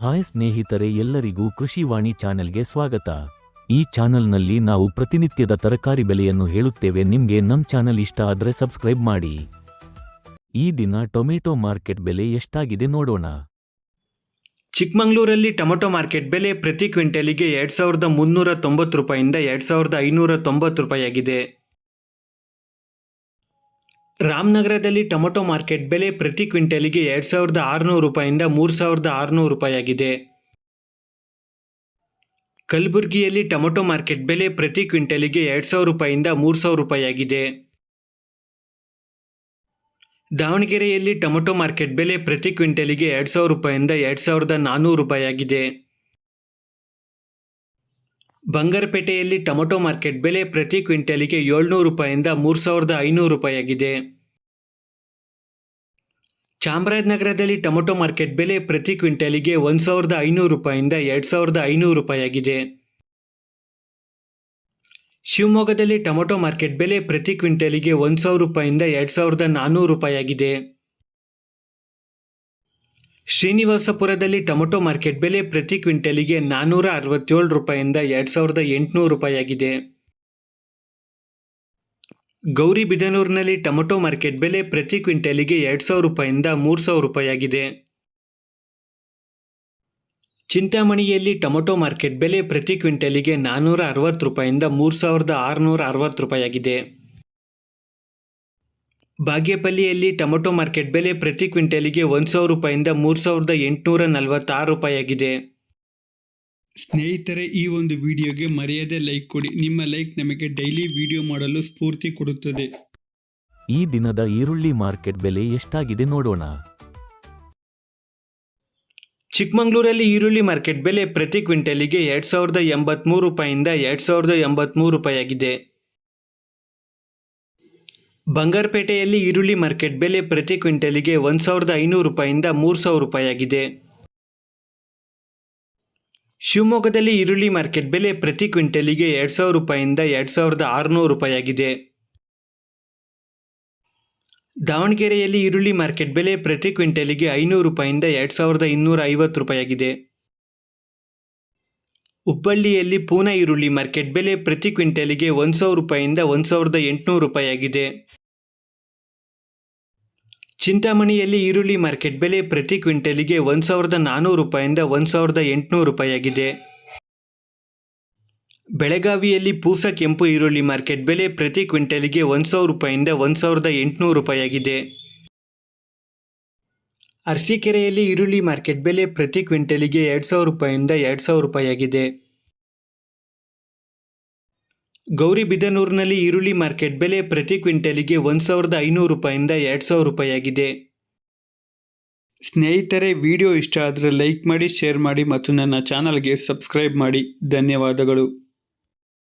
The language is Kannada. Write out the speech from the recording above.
ಹಾಯ್ ಸ್ನೇಹಿತರೆ ಎಲ್ಲರಿಗೂ ಕೃಷಿವಾಣಿ ಚಾನೆಲ್ಗೆ ಸ್ವಾಗತ. ಈ ಚಾನೆಲ್ನಲ್ಲಿ ನಾವು ಪ್ರತಿನಿತ್ಯದ ತರಕಾರಿ ಬೆಲೆಯನ್ನು ಹೇಳುತ್ತೇವೆ. ನಿಮ್ಗೆ ನಮ್ ಚಾನೆಲ್ ಇಷ್ಟ ಆದ್ರೆ ಸಬ್ಸ್ಕ್ರೈಬ್ ಮಾಡಿ. ಈ ದಿನ ಟೊಮೆಟೊ ಮಾರ್ಕೆಟ್ ಬೆಲೆ ಎಷ್ಟಾಗಿದೆ ನೋಡೋಣ. ಚಿಕ್ಕಮಗಳೂರಲ್ಲಿ ಟೊಮೆಟೊ ಮಾರ್ಕೆಟ್ ಬೆಲೆ ಪ್ರತಿ ಕ್ವಿಂಟಲಿಗೆ ಎರಡು ಸಾವಿರದ ಮುನ್ನೂರ ತೊಂಬತ್ತು ರೂಪಾಯಿಂದ ಎರಡು ಸಾವಿರದ ಐನೂರ ತೊಂಬತ್ತು ರೂಪಾಯಿಯಾಗಿದೆ. ರಾಮನಗರದಲ್ಲಿ ಟೊಮೊಟೊ ಮಾರ್ಕೆಟ್ ಬೆಲೆ ಪ್ರತಿ ಕ್ವಿಂಟಲಿಗೆ ಎರಡು ಸಾವಿರದ ಆರುನೂರು ರೂಪಾಯಿಂದ ಮೂರು ಸಾವಿರದ ಆರುನೂರು ರೂಪಾಯಿಯಾಗಿದೆ. ಕಲಬುರಗಿಯಲ್ಲಿ ಟೊಮೊಟೊ ಮಾರ್ಕೆಟ್ ಬೆಲೆ ಪ್ರತಿ ಕ್ವಿಂಟಲಿಗೆ ಎರಡು ಸಾವಿರ ರೂಪಾಯಿಂದ ಮೂರು ಸಾವಿರ ರೂಪಾಯಿಯಾಗಿದೆ. ದಾವಣಗೆರೆಯಲ್ಲಿ ಟೊಮೊಟೊ ಮಾರ್ಕೆಟ್ ಬೆಲೆ ಪ್ರತಿ ಕ್ವಿಂಟಲಿಗೆ ಎರಡು ಸಾವಿರ ರೂಪಾಯಿಂದ ಎರಡು ಸಾವಿರದ ನಾನ್ನೂರು ರೂಪಾಯಿಯಾಗಿದೆ. ಬಂಗಾರಪೇಟೆಯಲ್ಲಿ ಟೊಮೊಟೊ ಮಾರ್ಕೆಟ್ ಬೆಲೆ ಪ್ರತಿ ಕ್ವಿಂಟಲಿಗೆ ಏಳ್ನೂರು ರೂಪಾಯಿಂದ ಮೂರು ಸಾವಿರದ ಐನೂರು ರೂಪಾಯಿಯಾಗಿದೆ. ಚಾಮರಾಜನಗರದಲ್ಲಿ ಟೊಮೊಟೊ ಮಾರ್ಕೆಟ್ ಬೆಲೆ ಪ್ರತಿ ಕ್ವಿಂಟಲಿಗೆ ಒಂದು ಸಾವಿರದ ಐನೂರು ರೂಪಾಯಿಂದ ಎರಡು ಸಾವಿರದ ಐನೂರು ರೂಪಾಯಿಯಾಗಿದೆ. ಶಿವಮೊಗ್ಗದಲ್ಲಿ ಟೊಮೊಟೊ ಮಾರ್ಕೆಟ್ ಬೆಲೆ ಪ್ರತಿ ಕ್ವಿಂಟಲಿಗೆ ಒಂದು ಸಾವಿರ ರೂಪಾಯಿಂದ ಎರಡು ಸಾವಿರದ ನಾನ್ನೂರು ರೂಪಾಯಿಯಾಗಿದೆ. ಶ್ರೀನಿವಾಸಪುರದಲ್ಲಿ ಟೊಮೊಟೊ ಮಾರ್ಕೆಟ್ ಬೆಲೆ ಪ್ರತಿ ಕ್ವಿಂಟಲಿಗೆ ನಾನ್ನೂರ ಅರವತ್ತೇಳು ರೂಪಾಯಿಂದ ಎರಡು ಸಾವಿರದ ಎಂಟುನೂರು ರೂಪಾಯಿಯಾಗಿದೆ. ಗೌರಿಬಿದನೂರಿನಲ್ಲಿ ಟೊಮೊಟೊ ಮಾರ್ಕೆಟ್ ಬೆಲೆ ಪ್ರತಿ ಕ್ವಿಂಟಲಿಗೆ ಎರಡು ಸಾವಿರ ರೂಪಾಯಿಂದ ಮೂರು ಸಾವಿರ ರೂಪಾಯಿಯಾಗಿದೆ. ಚಿಂತಾಮಣಿಯಲ್ಲಿ ಟೊಮೊಟೊ ಮಾರ್ಕೆಟ್ ಬೆಲೆ ಪ್ರತಿ ಕ್ವಿಂಟಲಿಗೆ ನಾನ್ನೂರ ಅರವತ್ತು ರೂಪಾಯಿಂದ ಮೂರು ಸಾವಿರದ ಆರುನೂರ ಅರವತ್ತು ರೂಪಾಯಿಯಾಗಿದೆ. ಬಾಗೇಪಲ್ಲಿಯಲ್ಲಿ ಟೊಮೊಟೊ ಮಾರ್ಕೆಟ್ ಬೆಲೆ ಪ್ರತಿ ಕ್ವಿಂಟಲಿಗೆ ಒಂದು ಸಾವಿರ ರೂಪಾಯಿಂದ ಮೂರು ಸಾವಿರದ ಎಂಟುನೂರ ನಲವತ್ತಾರು ರೂಪಾಯಿಯಾಗಿದೆ. ಸ್ನೇಹಿತರೆ ಈ ಒಂದು ವಿಡಿಯೋಗೆ ಮರೆಯದೆ ಲೈಕ್ ಕೊಡಿ. ನಿಮ್ಮ ಲೈಕ್ ನಮಗೆ ಡೈಲಿ ವಿಡಿಯೋ ಮಾಡಲು ಸ್ಫೂರ್ತಿ ಕೊಡುತ್ತದೆ. ಈ ದಿನದ ಈರುಳ್ಳಿ ಮಾರ್ಕೆಟ್ ಬೆಲೆ ಎಷ್ಟಾಗಿದೆ ನೋಡೋಣ. ಚಿಕ್ಕಮಂಗ್ಳೂರಲ್ಲಿ ಈರುಳ್ಳಿ ಮಾರ್ಕೆಟ್ ಬೆಲೆ ಪ್ರತಿ ಕ್ವಿಂಟಲಿಗೆ ಎರಡು ಸಾವಿರದ ಎಂಬತ್ಮೂರು ರೂಪಾಯಿಂದ ಎರಡು ಸಾವಿರದ ಎಂಬತ್ತ್ಮೂರು ರೂಪಾಯಿಯಾಗಿದೆ. ಬಂಗಾರಪೇಟೆಯಲ್ಲಿ ಈರುಳ್ಳಿ ಮಾರ್ಕೆಟ್ ಬೆಲೆ ಪ್ರತಿ ಕ್ವಿಂಟಲಿಗೆ ಒಂದು ಸಾವಿರದ ಐನೂರು ರೂಪಾಯಿಂದ ಮೂರು ಸಾವಿರ ರೂಪಾಯಿಯಾಗಿದೆ. ಶಿವಮೊಗ್ಗದಲ್ಲಿ ಈರುಳ್ಳಿ ಮಾರ್ಕೆಟ್ ಬೆಲೆ ಪ್ರತಿ ಕ್ವಿಂಟಲಿಗೆ ಎರಡು ಸಾವಿರ ರೂಪಾಯಿಂದ ಎರಡು ಸಾವಿರದ ಆರುನೂರು ರೂಪಾಯಿಯಾಗಿದೆ. ದಾವಣಗೆರೆಯಲ್ಲಿ ಈರುಳ್ಳಿ ಮಾರ್ಕೆಟ್ ಬೆಲೆ ಪ್ರತಿ ಕ್ವಿಂಟಲಿಗೆ ಐನೂರು ರೂಪಾಯಿಂದ ಎರಡು ಸಾವಿರದ ಇನ್ನೂರ ಐವತ್ತು ರೂಪಾಯಿಯಾಗಿದೆ. ಹುಬ್ಬಳ್ಳಿಯಲ್ಲಿ ಪೂನಾ ಈರುಳ್ಳಿ ಮಾರ್ಕೆಟ್ ಬೆಲೆ ಪ್ರತಿ ಕ್ವಿಂಟಲಿಗೆ ಒಂದು ಸಾವಿರ ರೂಪಾಯಿಂದ ಒಂದು ಸಾವಿರದ ಎಂಟುನೂರು ರೂಪಾಯಿಯಾಗಿದೆ. ಚಿಂತಾಮಣಿಯಲ್ಲಿ ಈರುಳ್ಳಿ ಮಾರ್ಕೆಟ್ ಬೆಲೆ ಪ್ರತಿ ಕ್ವಿಂಟಲಿಗೆ ಒಂದು ಸಾವಿರದ ನಾನ್ನೂರು ರೂಪಾಯಿಂದ ಒಂದು ಸಾವಿರದ ಎಂಟುನೂರು ರೂಪಾಯಿಯಾಗಿದೆ. ಬೆಳಗಾವಿಯಲ್ಲಿ ಪೂಸ ಕೆಂಪು ಈರುಳ್ಳಿ ಮಾರ್ಕೆಟ್ ಬೆಲೆ ಪ್ರತಿ ಕ್ವಿಂಟಲಿಗೆ ಒಂದು ಸಾವಿರ ರೂಪಾಯಿಂದ ಒಂದು ಸಾವಿರದ ಎಂಟುನೂರು ರೂಪಾಯಿಯಾಗಿದೆ. ಅರಸೀಕೆರೆಯಲ್ಲಿ ಈರುಳ್ಳಿ ಮಾರ್ಕೆಟ್ ಬೆಲೆ ಪ್ರತಿ ಕ್ವಿಂಟಲಿಗೆ ಎರಡು ಸಾವಿರ ರೂಪಾಯಿಂದ ಎರಡು ಸಾವಿರ ರೂಪಾಯಿಯಾಗಿದೆ. ಗೌರಿಬಿದನೂರಿನಲ್ಲಿ ಈರುಳ್ಳಿ ಮಾರ್ಕೆಟ್ ಬೆಲೆ ಪ್ರತಿ ಕ್ವಿಂಟಲಿಗೆ ಒಂದು ಸಾವಿರದ ಐನೂರು ರೂಪಾಯಿಂದ ಎರಡು ಸಾವಿರ ರೂಪಾಯಿಯಾಗಿದೆ. ಸ್ನೇಹಿತರೆ, ವಿಡಿಯೋ ಇಷ್ಟ ಆದರೆ ಲೈಕ್ ಮಾಡಿ, ಶೇರ್ ಮಾಡಿ ಮತ್ತು ನನ್ನ ಚಾನಲ್ಗೆ ಸಬ್ಸ್ಕ್ರೈಬ್ ಮಾಡಿ. ಧನ್ಯವಾದಗಳು.